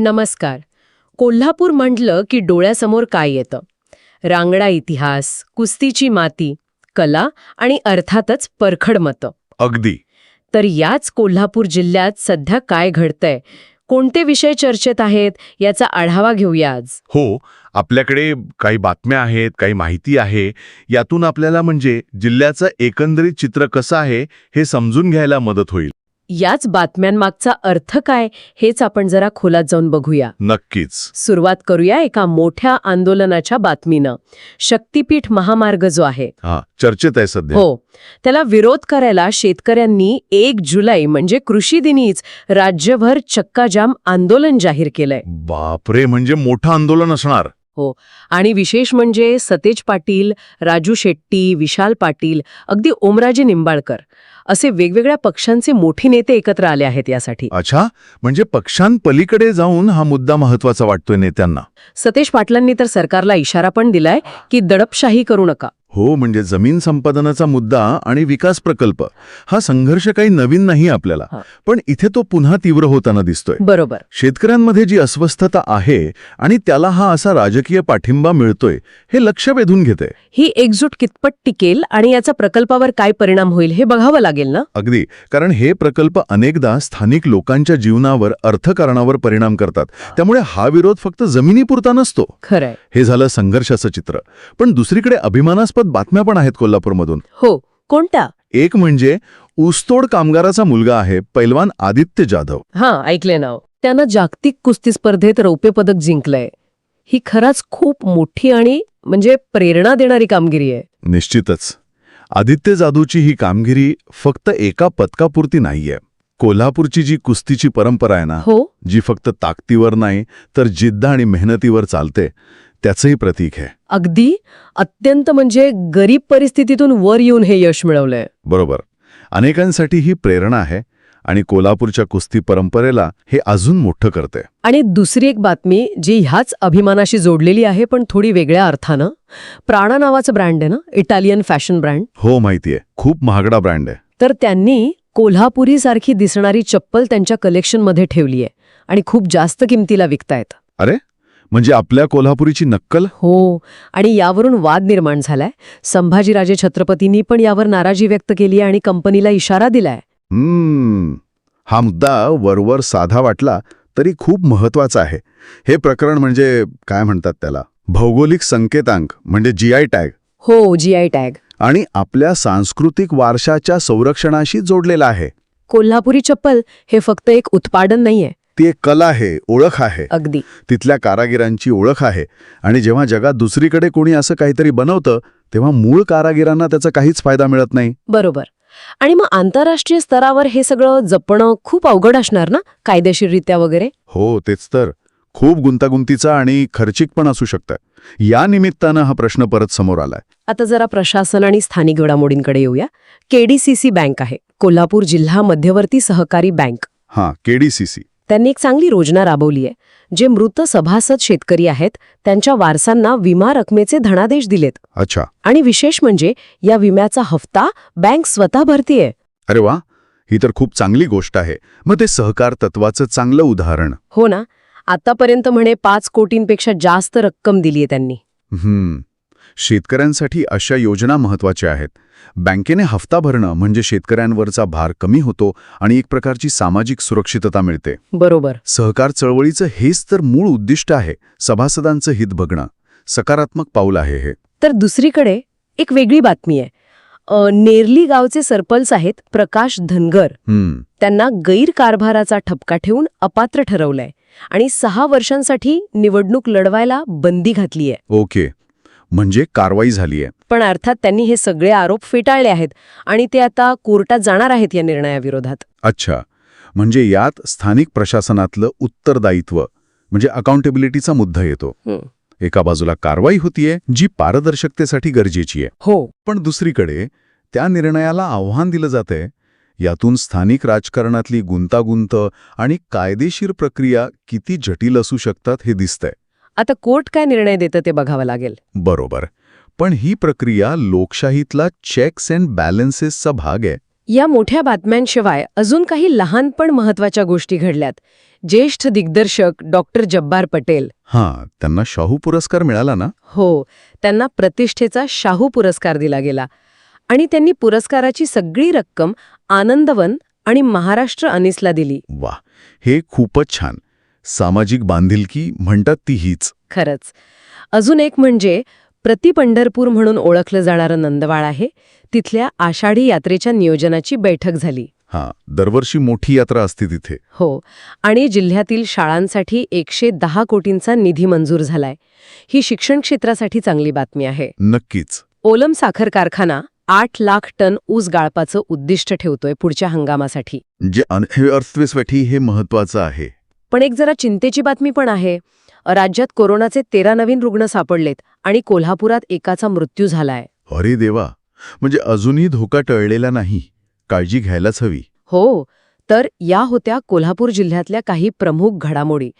नमस्कार. कोल्हापूर म्हटलं की डोळ्यासमोर काय येतं? रांगडा इतिहास कुस्तीची माती कला आणि अर्थातच परखड मतं. अगदी. तर याच कोल्हापूर जिल्ह्यात सध्या काय घडतंय? कोणते विषय चर्चेत आहेत? याचा आढावा घेऊया आज. हो आपल्याकडे काही बातम्या आहेत काही माहिती आहे. यातून आपल्याला म्हणजे जिल्ह्याचं एकंदरीत चित्र कसं आहे हे समजून घ्यायला मदत होईल. याच बातम्यांमागचा अर्थ काय हेच आपण जरा खोलात जाऊन बघूया. नक्कीच. सुरुवात करूया एका मोठ्या आंदोलनाच्या बातमीनं. शक्तीपीठ महामार्ग जो आहे. हा चर्चेत आहे सध्या. हो. त्याला विरोध करायला शेतकऱ्यांनी एक जुलै म्हणजे कृषी दिनीच राज्यभर चक्काजाम आंदोलन जाहीर केलंय. बापरे म्हणजे मोठं आंदोलन असणार. आणि विशेष म्हणजे सतेज पाटील राजू शेट्टी विशाल पाटील अगदी ओमराजे निंबाळकर असे वेगवेगळ्या पक्षांचे मोठे नेते एकत्र आले आहेत यासाठी. अच्छा. म्हणजे पक्षांपलीकडे जाऊन हा मुद्दा महत्त्वाचा वाटतोय नेत्यांना. सतेज पाटलांनी तर सरकारला इशारा पण दिलाय की दडपशाही करू नका. हो म्हणजे जमीन संपादनाचा मुद्दा आणि विकास प्रकल्प हा संघर्ष काही नवीन नाही आपल्याला. पण इथे तो पुन्हा तीव्र होताना दिसतोय. बरोबर. शेतकऱ्यांमध्ये जी अस्वस्थता आहे आणि त्याला हा असा राजकीय पाठिंबा मिळतोय हे लक्ष वेधून घेते. ही एकजूट कितपत टिकेल आणि याचा प्रकल्पावर काय परिणाम होईल हे बघावं लागेल ना? अगदी कारण हे प्रकल्प अनेकदा स्थानिक लोकांच्या जीवनावर अर्थकारणावर परिणाम करतात. त्यामुळे हा विरोध फक्त जमिनीपुरता नसतो. खरंय. हे झालं संघर्षाचं चित्र. पण दुसरीकडे अभिमानास्पद बातम्या पण आहेत कोल्हापूरमधून. हो कोणत्या? एक म्हणजे ऊसतोड कामगाराचा मुलगा आहे पैलवान आदित्य जाधव. हा ऐकले नाव. त्यानं जागतिक कुस्ती स्पर्धेत रौप्य पदक जिंकलंय. ही खरंच खूप मोठी आणि म्हणजे प्रेरणा देणारी कामगिरी आहे. निश्चितच. आदित्य जाधवची ही कामगिरी फक्त एका पदकापुरती नाहीये. कोल्हापूरची जी कुस्तीची परंपरा आहे ना हो. जी फक्त ताकदीवर नाही तर जिद्द आणि मेहनतीवर चालते त्याचंही प्रतीक आहे. अगदी अत्यंत म्हणजे गरीब परिस्थितीतून वर येऊन हे यश मिळवलंय. बरोबर. अनेकांसाठी ही प्रेरणा आहे आणि कोल्हापूरच्या कुस्ती परंपरेला हे अजून मोठं करते आणि दुसरी एक बातमी जी ह्याच अभिमानाशी जोडलेली आहे पण थोडी वेगळ्या अर्थानं. प्राणा नावाचं ब्रँड आहे ना? इटालियन फॅशन ब्रँड हो माहितीये खूप महागडा ब्रँड आहे. तर त्यांनी कोल्हापुरी सारखी दिसणारी चप्पल त्यांच्या कलेक्शनमध्ये ठेवली आहे आणि खूप जास्त किमतीला विकतायत. म्हणजे आपल्या कोल्हापुरीची नक्कल? हो. आणि यावरून वाद निर्माण झालाय. संभाजीराजे छत्रपतींनी पण यावर नाराजी व्यक्त केली आणि कंपनीला इशारा दिलाय. हम्म. हा मुद्दा वरवर साधा वाटला तरी खूप महत्त्वाचा आहे. हे प्रकरण म्हणजे काय म्हणतात त्याला? भौगोलिक संकेतांक म्हणजे जीआय टॅग हो जीआय टॅग आणि आपल्या सांस्कृतिक वारशाच्या संरक्षणाशी जोडलेला आहे. कोल्हापुरी चप्पल हे फक्त एक उत्पादन नाहीये. ती एक कला आहे ओळख आहे. अगदी. तिथल्या कारागिरांची ओळख आहे. आणि जेव्हा जगात दुसरीकडे कोणी असं काहीतरी बनवतं तेव्हा मूळ कारागिरांना त्याचा काहीच फायदा मिळत नाही. बरोबर. आणि मग आंतरराष्ट्रीय स्तरावर हे सगळं जपणं खूप अवघड असणार ना कायदेशीररित्या वगैरे? हो तेच तर. खूप गुंतागुंतीचा आणि खर्चिक पण असू शकतं. या निमित्तानं हा प्रश्न परत समोर आलाय. आता जरा प्रशासन आणि स्थानिक घडामोडींकडे येऊया. केडीसीसी बँक आहे. कोल्हापूर जिल्हा मध्यवर्ती सहकारी बँक. हां केडीसीसी. त्यांनी एक चांगली योजना राबवली आहे जे मृत सभासद शेतकरी आहेत त्यांच्या वारसांना विमा रकमेचे धनादेश दिलेत. अच्छा. आणि विशेष म्हणजे या विम्याचा हफ्ता बँक स्वतः भरतीये अरे वा ही तर खूप चांगली गोष्ट आहे. मग ते सहकार तत्वाचं चांगलं उदाहरण. हो ना आतापर्यंत म्हणे पाच कोटींपेक्षा जास्त रक्कम दिलीये त्यांनी. हम्म. शेतकऱ्यांसाठी अशा योजना महत्त्वाच्या आहेत. बँकेने हफ्ता भरणं म्हणजे शेतकऱ्यांवरचा भार कमी होतो आणि एक प्रकारची सामाजिक सुरक्षितता मिळते. बरोबर. सहकार चळवळीचं हेच तर मूळ उद्दिष्ट आहे सभासदांचं हित बघणं. सकारात्मक पाऊल आहे हे. तर दुसरीकडे एक वेगळी बातमी आहे. अ, नेरली गावचे सरपंच आहेत प्रकाश धनगर. हम्म. त्यांना गैरकारभाराचा ठपका ठेवून अपात्र ठरवलंय आणि सहा वर्षांसाठी निवडणूक लढवायला बंदी घातलीय. ओके. म्हणजे कारवाई झालीय. पण अर्थात त्यांनी हे सगळे आरोप फेटाळले आहेत आणि ते आता कोर्टात जाणार आहेत या निर्णयाविरोधात. अच्छा. म्हणजे यात स्थानिक प्रशासनातलं उत्तरदायित्व म्हणजे अकाउंटेबिलिटीचा मुद्दा येतो. हं. एका बाजूला कारवाई होतीये जी पारदर्शकतेसाठी गरजेची आहे हो. पण दुसरीकडे त्या निर्णयाला आव्हान दिलं जातंय यातून स्थानिक राजकारणातली गुंतागुंत आणि कायदेशीर प्रक्रिया किती जटिल असू शकतात हे दिसतंय. आता कोर्ट काय निर्णय देतं ते बघावं लागेल. बरोबर. पण ही प्रक्रिया लोकशाहीतला चेक्स अँड बॅलन्सेसचा भाग आहे. या मोठ्या बातम्यांशिवाय अजून काही लहान पण महत्त्वाच्या गोष्टी घडल्यात. ज्येष्ठ दिग्दर्शक डॉक्टर जब्बार पटेल. हां त्यांना शाहू पुरस्कार मिळाला ना? हो त्यांना प्रतिष्ठेचा शाहू पुरस्कार दिला गेला. आणि त्यांनी पुरस्काराची सगळी रक्कम आनंदवन आणि महाराष्ट्र अनिसला दिली. वा हे खूपच छान. सामाजिक बांधिलकी म्हणतात ती हीच. खरंच. अजून एक म्हणजे प्रतिपंढरपूर म्हणून ओळखलं जाणारं नंदवाळ आहे. तिथल्या आषाढी यात्रेच्या नियोजनाची बैठक झाली. हां दरवर्षी मोठी यात्रा असते तिथे. हो आणि जिल्ह्यातील शाळांसाठी एकशे दहा कोटींचा निधी मंजूर झालाय. ही शिक्षण क्षेत्रासाठी चांगली बातमी आहे. नक्कीच. ओलम साखर कारखाना आठ लाख टन ऊस गाळपाचं उद्दिष्ट ठेवतोय पुढच्या हंगामासाठी. जे अर्थव्यवस्थेसाठी हे महत्वाचं आहे. पण एक जरा चिंतेची बातमी पण आहे. राज्यात कोरोनाचे तेरा नवीन रुग्ण सापडलेत. आणि कोल्हापुरात एकाचा मृत्यू झालाय. अरे देवा म्हणजे अजूनही धोका टळलेला नाही. काळजी घ्यायलाच हवी. हो तर या होत्या कोल्हापूर जिल्ह्यातल्या काही प्रमुख घडामोडी.